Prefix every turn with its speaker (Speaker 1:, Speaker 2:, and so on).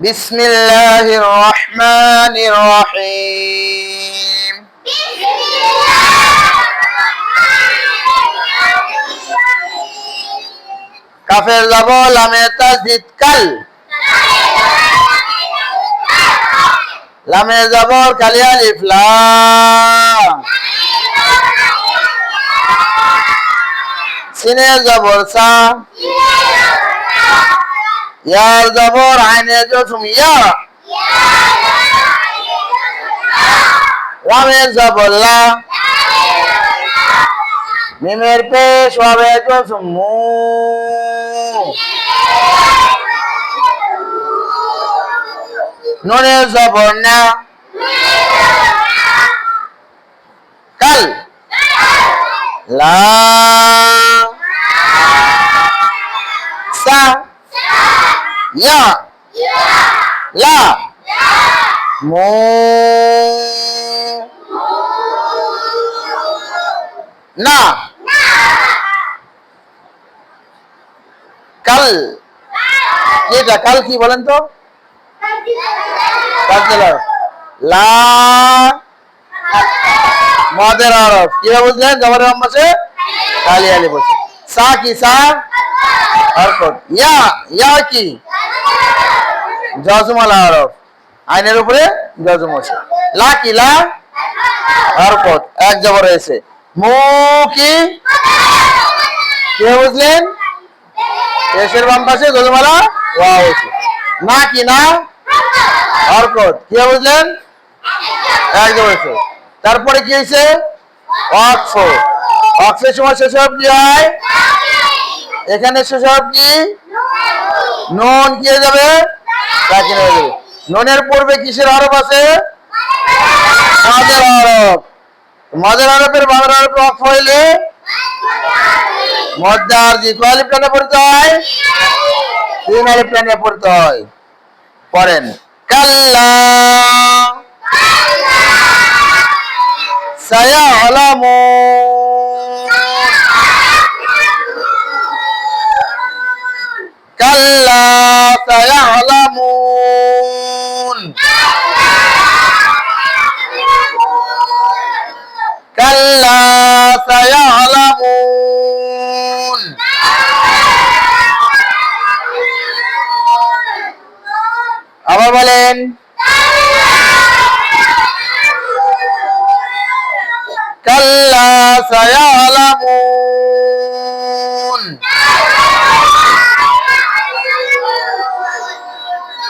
Speaker 1: بسم الله الرحمن الرحيم কাফের যাব লামে তাসদিদ কাল লামে জবর কালি আলিফ লাম সিনে জবর সা ইয়ার জবর আইনে জসুম ইয়া লামের জবর লা মিমের পেশ ওয়াবে জসুম মু নুনের জবর না। কাল। লা ইয়া লা। মু। না। কাল। এটা কাল কি বলেন তো? লা। মদের আরব। কীভাবে বুঝলেন জবরের আম্মাসে কালি আলি বসে সা কি সা? হরকত ইয়া কি? জজমাল আরব। আইনের উপরে জজম আছে লা কি? লা হরকত এক জবর রয়েছে মু কি? কে বুঝলেন? এসের বাম পাশে জজমালা ওয়া আছে না কি? না হরকত কে বুঝলেন? এক জবর আছে তারপরে কি হয়েছে? অক্ষ। অক্ষের সময় শেষ হবে কি হয়? এখানে শেষ হবে কি? নুন। কি যাবে? দাখিল ননের পূর্বে কিসের আরব আছে? মাদের মাদের মাদের অফ হইলে? কয়ালি পড়তে হয়? তিন আলি পড়তে হয়। পড়েন। কাল্লা। সায়া আলামুন বলেন। কাল্লা সায়ালামুন